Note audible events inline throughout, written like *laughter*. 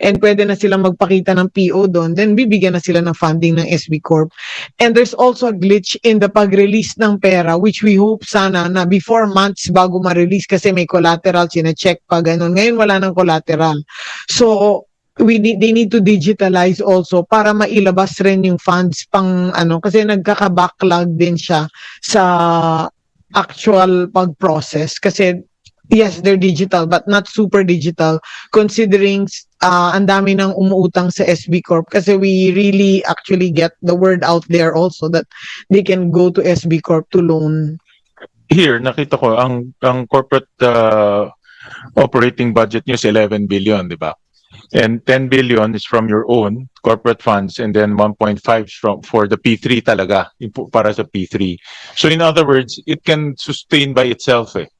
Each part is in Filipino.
and pwede na silang magpakita ng PO doon, then bibigyan na sila ng funding ng SB Corp. And there's also a glitch in the pag-release ng pera which we hope sana na before months bago ma-release kasi may collateral, sine-check pa ganun. Ngayon wala ng collateral. So we need they need to digitalize also para mailabas rin yung funds pang ano kasi nagkaka-backlog din siya sa actual pag-process kasi yes they're digital but not super digital considering uh, ang dami ng umuutang sa SB Corp kasi we really actually get the word out there also that they can go to SB Corp to loan Here, nakita ko, ang, ang corporate uh, operating budget nyo is 11 billion, di ba? And 10 billion is from your own corporate funds and then 1.5 is from for the P3 talaga, para sa P3. So in other words, it can sustain by itself eh.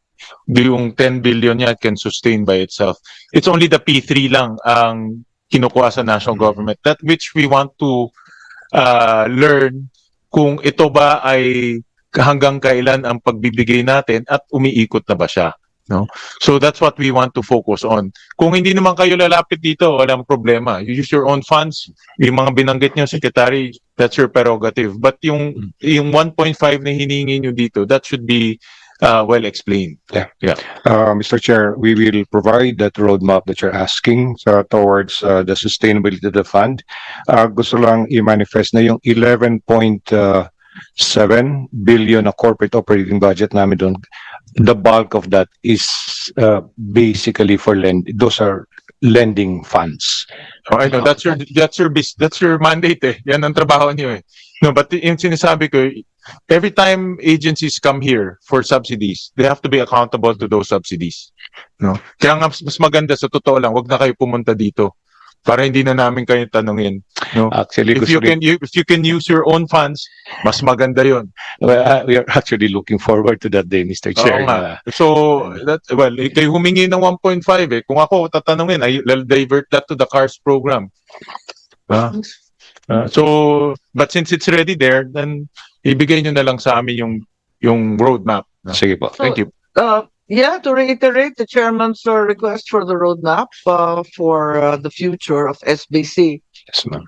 Yung 10 billion niya, can sustain by itself. It's only the P3 lang ang kinukuha sa national government. That which we want to uh, learn kung ito ba ay hanggang kailan ang pagbibigay natin at umiikot na ba siya. No? So that's what we want to focus on. Kung hindi naman kayo lalapit dito, walang problema. You use your own funds. Yung mga binanggit niyo, Secretary, that's your prerogative. But yung, yung 1.5 na hiningi niyo dito, that should be uh, well explained. Uh, Mr. Chair, we will provide that roadmap that you're asking uh, towards uh, the sustainability of the fund. Uh, gusto lang i-manifest na yung 11.7 billion na corporate operating budget namin doon. The bulk of that is uh, basically for lend, those are lending funds. Oh, I know, that's your, that's your, bis- that's your mandate eh. Yan ang trabaho niyo eh. No, but yung sinasabi ko, every time agencies come here for subsidies, they have to be accountable to those subsidies. No? Kaya nga mas maganda sa totoo lang, wag na kayo pumunta dito para hindi na namin kayo tanungin. No? Actually, If you can you, if you can use your own funds, mas maganda 'yon. well, uh, we are actually looking forward to that day, Mr. Chair. Oo nga. So, that, well, eh, kayo humingi ng 1.5 eh. Kung ako tatanungin, I'll divert that to the CARS program. Ah. Ah, so, but since it's already there, then ibigay nyo na lang sa amin yung yung roadmap. Sige po. Thank you. Uh, yeah, to reiterate the chairman's uh, request for the roadmap uh, for uh, the future of SBC. Yes, ma'am.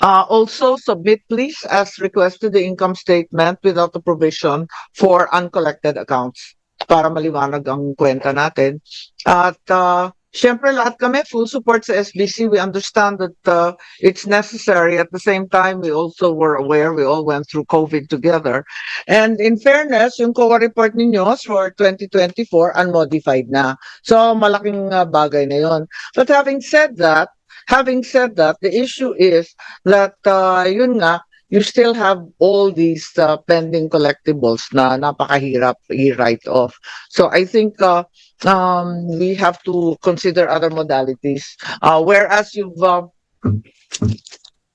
Uh, also submit please as requested the income statement without the provision for uncollected accounts para maliwanag ang kwenta natin. At uh, syempre lahat kami full support sa SBC. We understand that uh, it's necessary. At the same time, we also were aware we all went through COVID together. And in fairness, yung COA report ninyo for 2024 unmodified na. So malaking uh, bagay na yon. But having said that, having said that, the issue is that uh, yun nga, you still have all these uh, pending collectibles na napakahirap i-write off. So I think uh, um, we have to consider other modalities. Uh, whereas you've uh,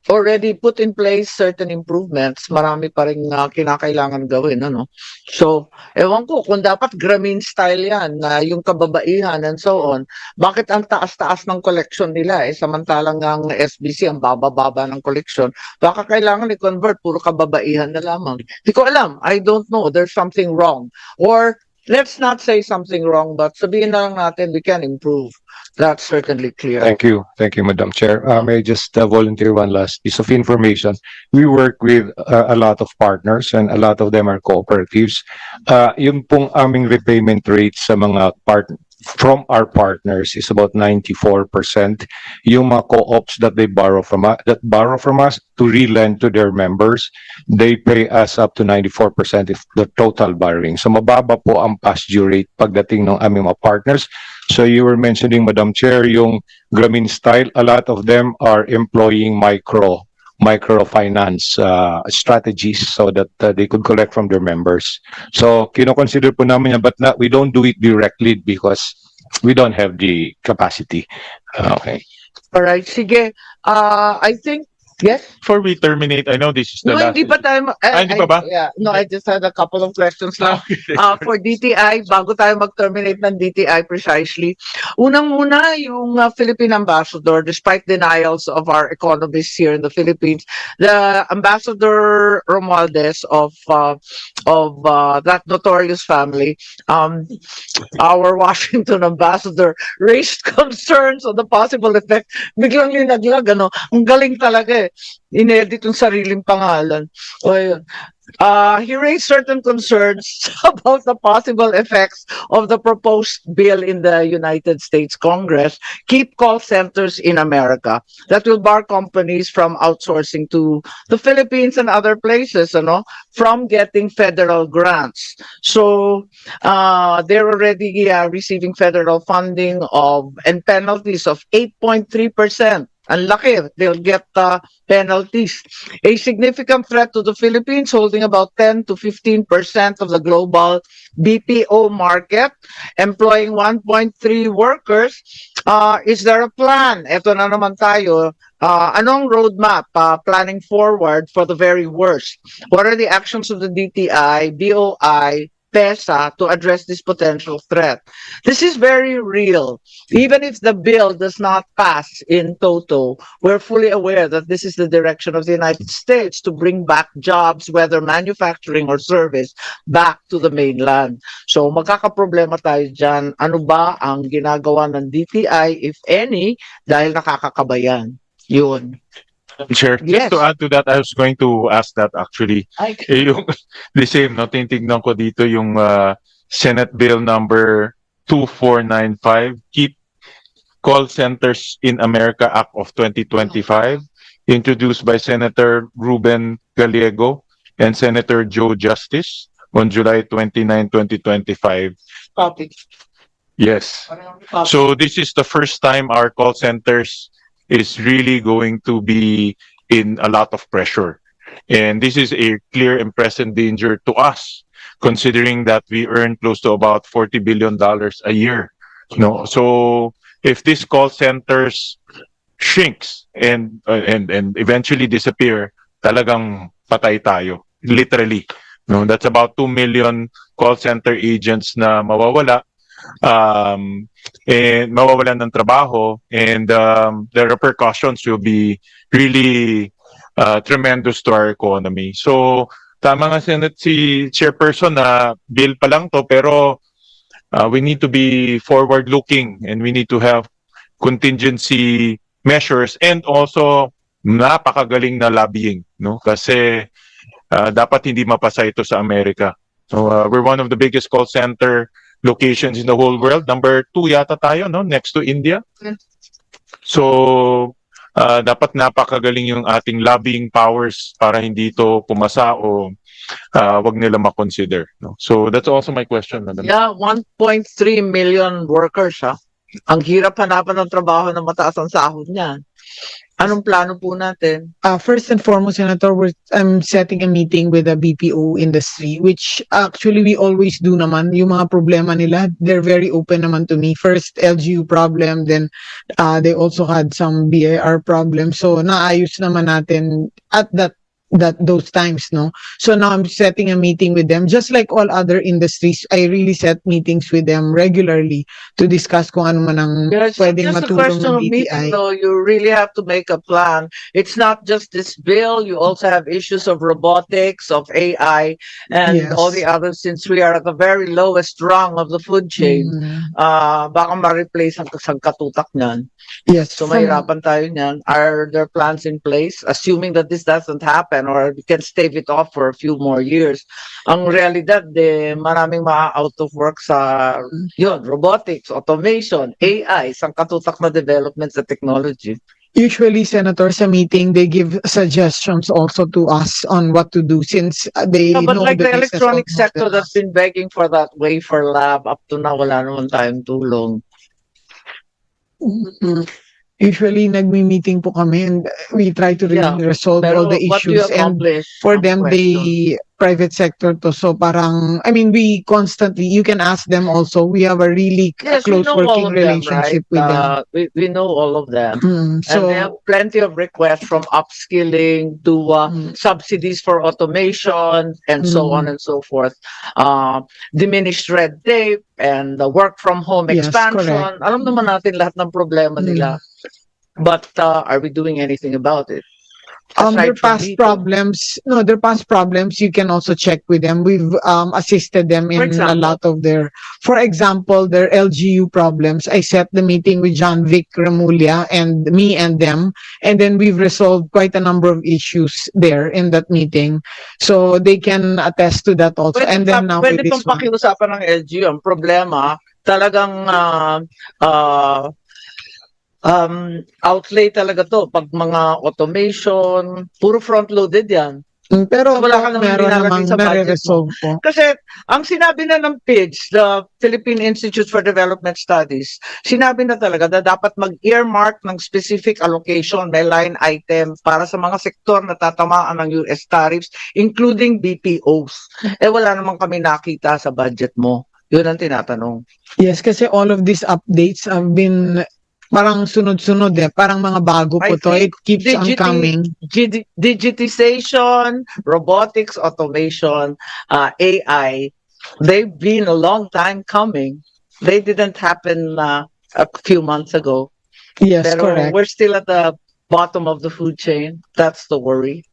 already put in place certain improvements, marami pa rin uh, kinakailangan gawin. Ano? So, ewan ko kung dapat Grameen style yan, na yung kababaihan and so on. Bakit ang taas-taas ng collection nila eh, samantalang ang SBC ang baba-baba ng collection. Baka kailangan i-convert, puro kababaihan na lamang. Hindi ko alam. I don't know. There's something wrong. Or, let's not say something wrong, but sabihin na lang natin we can improve. That's certainly clear. Thank you. Thank you, Madam Chair. May I just uh, volunteer one last piece of information. We work with uh, a lot of partners and a lot of them are cooperatives. Uh, yung pong aming repayment rate sa mga part from our partners is about 94%. Yung mga co-ops that they borrow from us, that borrow from us to relend to their members, they pay us up to 94% of the total borrowing. So mababa po ang past due rate pagdating ng aming mga partners. So you were mentioning, Madam Chair, yung Grameen style, a lot of them are employing micro microfinance uh, strategies so that uh, they could collect from their members. So kino-consider po namin yan, but not, we don't do it directly because we don't have the capacity. Okay. Alright, sige. Uh, I think Yes? Before we terminate, I know this is the No, last. hindi pa tayo, ma- Ah, hindi pa ba? Yeah, no, I just had a couple of questions lang. *laughs* Okay. Uh, for DTI, bago tayo mag-terminate ng DTI precisely, unang-una yung uh, Philippine ambassador, despite denials of our economists here in the Philippines, the ambassador Romualdez of uh, of uh, that notorious family, um, our *laughs* Washington ambassador raised *laughs* concerns on the possible effect. Biglang linaglag, ano, ang galing talaga eh. Inedit yung sariling pangalan. O yun. Uh, he raised certain concerns *laughs* about the possible effects of the proposed bill in the United States Congress, keep call centers in America, that will bar companies from outsourcing to the Philippines and other places, you know, from getting federal grants. So, uh, they're already uh, receiving federal funding of and penalties of 8.3%. Ang laki, they'll get uh, penalties. A significant threat to the Philippines, holding about 10 to 15 percent of the global BPO market, employing 1.3 workers. Uh, is there a plan? Ito na naman tayo. Uh, anong roadmap uh, planning forward for the very worst? What are the actions of the DTI, BOI, PESA to address this potential threat? This is very real. Even if the bill does not pass in toto, we're fully aware that this is the direction of the United States to bring back jobs, whether manufacturing or service, back to the mainland. So magkakaproblema tayo dyan. Ano ba ang ginagawa ng DTI, if any, dahil nakakakabayan? Yun. Chair, Yes. just to add to that, I was going to ask that actually. Ay, Eh, *laughs* yung the same, no, tinitignan ko dito yung uh, Senate Bill number 2495, Keep Call Centers in America Act of 2025, introduced by Senator Ruben Gallego and Senator Joe Justice on July 29, 2025. copy. Yes. So this is the first time our call centers is really going to be in a lot of pressure. And this is a clear and present danger to us, considering that we earn close to about $40 billion a year. No, so if this call centers shrinks and, uh, and, and eventually disappear, talagang patay tayo. Literally. No, that's about 2 million call center agents na mawawala. Um, and mawawalan ng trabaho and um, the repercussions will be really uh, tremendous to our economy. So tama nga Senate si Chairperson na bill pa lang to pero uh, we need to be forward looking and we need to have contingency measures and also napakagaling na lobbying no kasi uh, dapat hindi mapasa ito sa Amerika. So uh, we're one of the biggest call center locations in the whole world. Number two yata tayo, no? Next to India. So, uh, dapat napakagaling yung ating lobbying powers para hindi ito pumasa o uh, wag nila makonsider. No? So, that's also my question. Madam. Yeah, 1.3 million workers, ha? Ang hirap hanapan ng trabaho na mataas ang sahod niyan. Anong plano po natin? Uh, first and foremost, Senator, we're, I'm setting a meeting with the BPO industry, which actually we always do naman. Yung mga problema nila, they're very open naman to me. First, LGU problem, then uh, they also had some BAR problem. So, naayos naman natin at that that those times no so now i'm setting a meeting with them just like all other industries i really set meetings with them regularly to discuss kung ano man ang Yes, pwedeng just matulong question ng of meeting, though. You really have to make a plan. It's not just this bill. You also have issues of robotics, of AI, and all the Yes. others. Since we are at the very lowest rung of the food chain, Mm, uh, baka ma-replace ang kasang katutak niyan. yes So mahirapan tayo niyan. Are there plans in place? Assuming that this doesn't happen or we can stave it off for a few more years. Ang realidad, de, maraming ma-out of work sa yun, robotics, automation, AI, isang katutak na development sa technology. usually senator sa meeting they give suggestions also to us on what to do since uh, they No, but know like the business electronic sector that's been begging for that wafer lab up to now, wala naman tayong tulong. Mhm. Usually nagmi-meeting po kami and we try to Yeah, resolve Pero all the what do you issues and for them they private sector to. So parang, I mean, we constantly, you can ask them also. We have a really Yes, close working them, relationship right? with them. Uh, we, we know all of them. Mm, And so, they have plenty of requests from upskilling to uh, Mm. subsidies for automation and so Mm. on and so forth. Uh, diminished red tape and the work from home Yes, expansion. Alam naman natin lahat ng problema Mm. nila. But uh, are we doing anything about it? Um, their past problems, no, their past problems, you can also check with them. We've um, assisted them in a example? lot of their, for example, their LGU problems. I set the meeting with John Vic Remulla and me and them, and then we've resolved quite a number of issues there in that meeting. So they can attest to that also. Pwede, and then now pwede with this one. pakiusapan ng LGU. Ang problema, talagang uh, uh, um, outlay talaga to. Pag mga automation, puro front-loaded yan. Mm, Pero Wala ka namang meron namang sa budget mo. po. Kasi ang sinabi na ng PIDS, the Philippine Institute for Development Studies, sinabi na talaga na dapat mag-earmark ng specific allocation, may line item para sa mga sektor na tatamaan ng US tariffs, including BPOs. Eh wala namang kami nakita sa budget mo. Yun ang tinatanong. Yes, kasi all of these updates have been parang sunod-sunod eh. Parang mga bago I po to. It keeps on coming. Digitization, robotics, automation, uh, AI, they've been a long time coming. They didn't happen uh, a few months ago. Yes, Pero correct. we're still at the bottom of the food chain. That's the worry.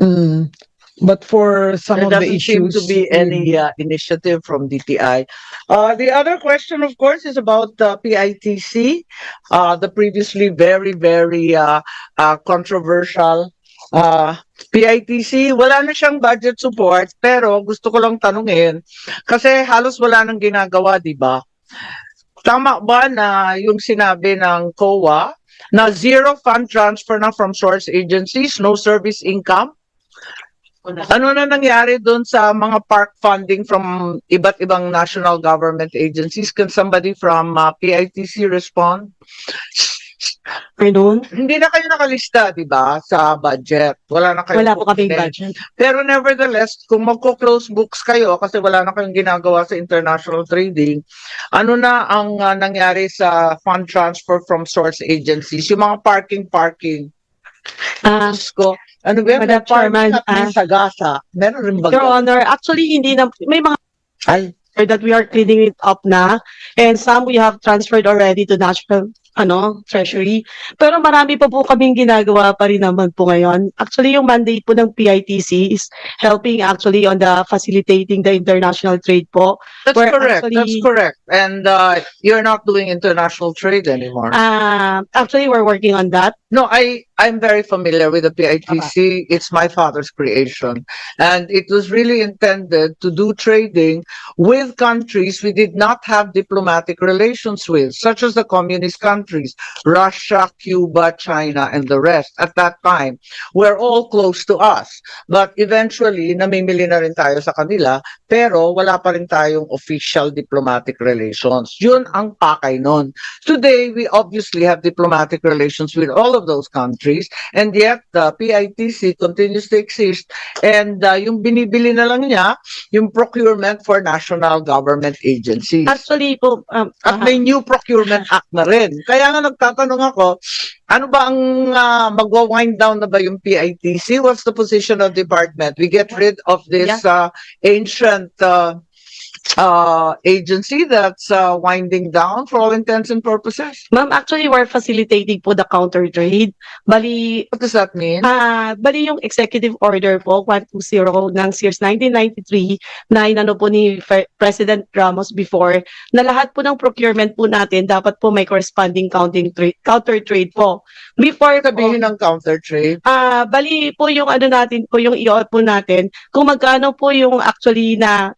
Mm. But for some There of the doesn't seem issues, to be any uh, initiative from DTI. Uh, the other question, of course, is about uh, PITC, uh, the previously very, very uh, uh, controversial uh, PITC. Wala na siyang budget support, pero gusto ko lang tanungin, kasi halos wala nang ginagawa, di ba? Tama ba na yung sinabi ng COA na zero fund transfer na from source agencies, no service income? Ano na nangyari doon sa mga park funding from iba't ibang national government agencies? Can somebody from uh, PITC respond? Pardon? Hindi na kayo nakalista, di ba, sa budget. Wala na kayo. Wala po kaming budget. Pero nevertheless, kung magko-close books kayo kasi wala na kayong ginagawa sa international trading, ano na ang uh, nangyari sa fund transfer from source agencies? Yung mga parking-parking. Ah, Diyos ko, ano ba yan? Madam May Chairman, at may ah, sagasa. Meron rin ba? Your Honor, actually hindi na, may mga Ay, that we are cleaning it up na and some we have transferred already to national ano, treasury. Pero marami pa po kaming ginagawa pa rin naman po ngayon. Actually, yung mandate po ng PITC is helping actually on the facilitating the international trade po. That's We're correct. That's actually- correct. And uh, you're not doing international trade anymore. Uh, actually, we're working on that. no, I I'm very familiar with the PITC. It's my father's creation, and it was really intended to do trading with countries we did not have diplomatic relations with, such as the communist countries, Russia, Cuba, China, and the rest. At that time, we were all close to us. But eventually, namimili na rin tayo sa kanila pero wala pa rin tayong official diplomatic relations. Yun ang pakay nun. Today, we obviously have diplomatic relations with all of those countries and yet the PITC continues to exist and uh, yung binibili na lang niya, yung procurement for national government agencies. Actually po, um, At ah, may new procurement act na rin. Kaya nga nagtatanong ako, ano ba ang uh, magwa-wind down na ba yung PITC? What's the position of department? We get rid of this uh, ancient uh, uh, agency that's uh, winding down for all intents and purposes. ma'am, actually, we're facilitating po the counter trade. Bali, What does that mean? Ah, bali yung executive order po 120 ng years 1993 na inano po ni Fe- President Ramos before na lahat po ng procurement po natin dapat po may corresponding counting trade counter trade po. Before po, Sabihin ng counter trade. ah bali po yung ano natin po yung i po natin kung magkano po yung actually na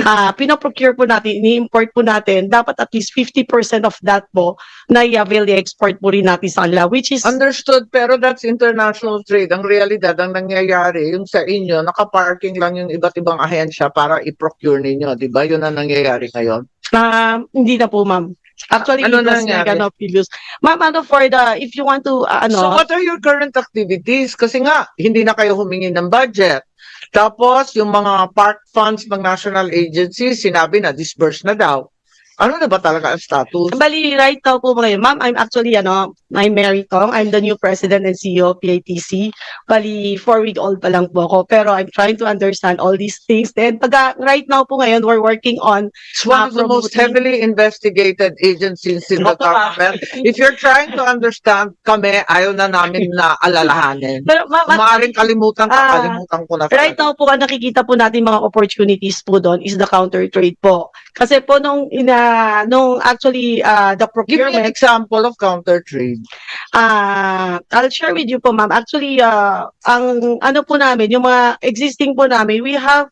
ah pinoprocure po natin, ini-import po natin, dapat at least 50% of that po na i-avail i-export po rin natin sa kanila, which is Understood, pero that's international trade. Ang realidad, ang nangyayari, yung sa inyo, nakaparking lang yung iba't ibang ahensya para i-procure ninyo. Di ba? Yun ang nangyayari ngayon. Um, hindi na po, ma'am. Actually, Ano it was nangyari? like, ano, previous. Ma'am, ano, for the, if you want to, uh, ano, So what are your current activities? Kasi nga, hindi na kayo humingi ng budget. Tapos, yung mga park funds ng national agency, sinabi na disburse na daw. Ano na ba talaga ang status? Bali, right now po ngayon, ma'am, I'm actually, ano, I'm Mary Tong. I'm the new president and CEO of PITC. Bali, four-week-old pa lang po ako. Pero I'm trying to understand all these things. And pag, right now po ngayon, we're working on, It's one of the Ah, most heavily investigated agencies in the government. If you're trying to understand kami, ayaw na namin na alalahanin. pero ma'am, Kung maaaring kalimutan ka, Ah, kalimutan ko na. Right now po, ang nakikita po natin mga opportunities po doon is the counter trade po. Kasi po nung ina nung actually uh, the Give me an procurement example of counter trade. ah I'll share with you po ma'am. Actually uh, ang ano po namin yung mga existing po namin we have